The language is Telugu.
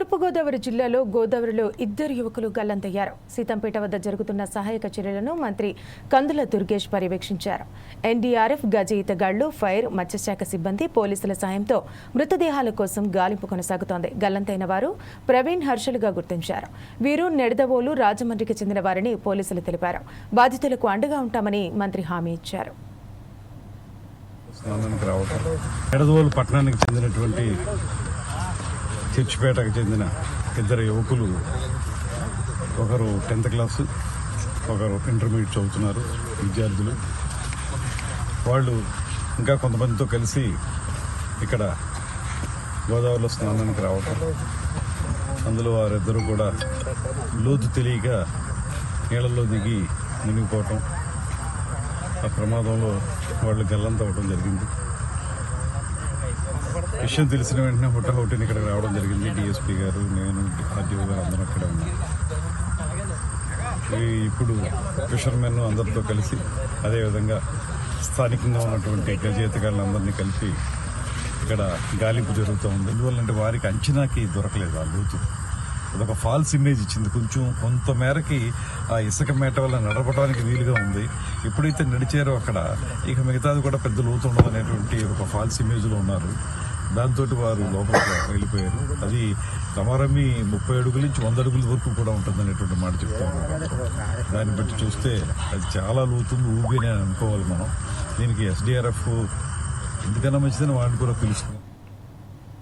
తూర్పుగోదావరి జిల్లాలో గోదావరిలో ఇద్దరు యువకులు గల్లంతయ్యారు. సీతంపేట వద్ద జరుగుతున్న సహాయక చర్యలను మంత్రి కందుల దుర్గేష్ పర్యవేక్షించారు. ఎన్డీఆర్ఎఫ్ గజ ఈతగాళ్ళు ఫైర్ మత్స్యశాఖ సిబ్బంది పోలీసుల సాయంతో మృతదేహాల కోసం గాలింపు కొనసాగుతోంది. గల్లంతైన వారు ప్రవీణ్ హర్షలుగా గుర్తించారు. వీరు నెడదవోలు రాజమండ్రికి చెందిన వారని పోలీసులు తెలిపారు. బాధితులకు అండగా ఉంటామని మంత్రి హామీ ఇచ్చారు. స్నానానికి రావటం. పట్టణానికి చెందినటువంటి చర్చిపేటకు చెందిన ఇద్దరు యువకులు ఒకరు టెన్త్ క్లాసు ఒకరు ఇంటర్మీడియట్ చదువుతున్నారు విద్యార్థులు. వాళ్ళు ఇంకా కొంతమందితో కలిసి ఇక్కడ గోదావరిలో స్నానానికి రావటం. అందులో వారిద్దరూ కూడా లోతు తెలియక నీళ్ళల్లో దిగి మునిగిపోవటం. ఆ ప్రమాదంలో వాళ్ళు గల్లంత జరిగింది. విషయం తెలిసిన వెంటనే హుటాహుటిని ఇక్కడ రావడం జరిగింది. డిఎస్పీ గారు నేను ఆర్టీఓ గారు అందరం అక్కడ ఉన్నాం. ఇప్పుడు ఫిషర్మెన్ అందరితో కలిసి అదేవిధంగా స్థానికంగా ఉన్నటువంటి గజేతగాళ్ళందరినీ కలిపి ఇక్కడ గాలింపు జరుగుతూ ఉంది. ఎందువల్లంటే వారికి అంచనాకి దొరకలేదు ఆ లోతు. అదొక ఫాల్స్ ఇమేజ్ ఇచ్చింది. కొంచెం కొంత మేరకి ఆ ఇసుక మేట వల్ల నడపడానికి వీలుగా ఉంది. ఎప్పుడైతే నడిచారో అక్కడ ఇక మిగతాది కూడా పెద్ద లోతు ఉండదు అనేటువంటి ఒక ఫాల్స్ ఇమేజ్లో ఉన్నారు. దాంతో వారు లోపలికి వెళ్ళిపోయారు. అది రమారమి ముప్పై అడుగుల నుంచి వంద అడుగుల వరకు కూడా ఉంటుంది అనేటువంటి మాట చెప్తాను దాన్ని బట్టి చూస్తే అది చాలా లోతుంది ఊబి అని అనుకోవాలి మనం. దీనికి ఎస్డిఆర్ఎఫ్ ఎందుకన్నా మంచిదని వాడిని కూడా పిలుస్తున్నాం.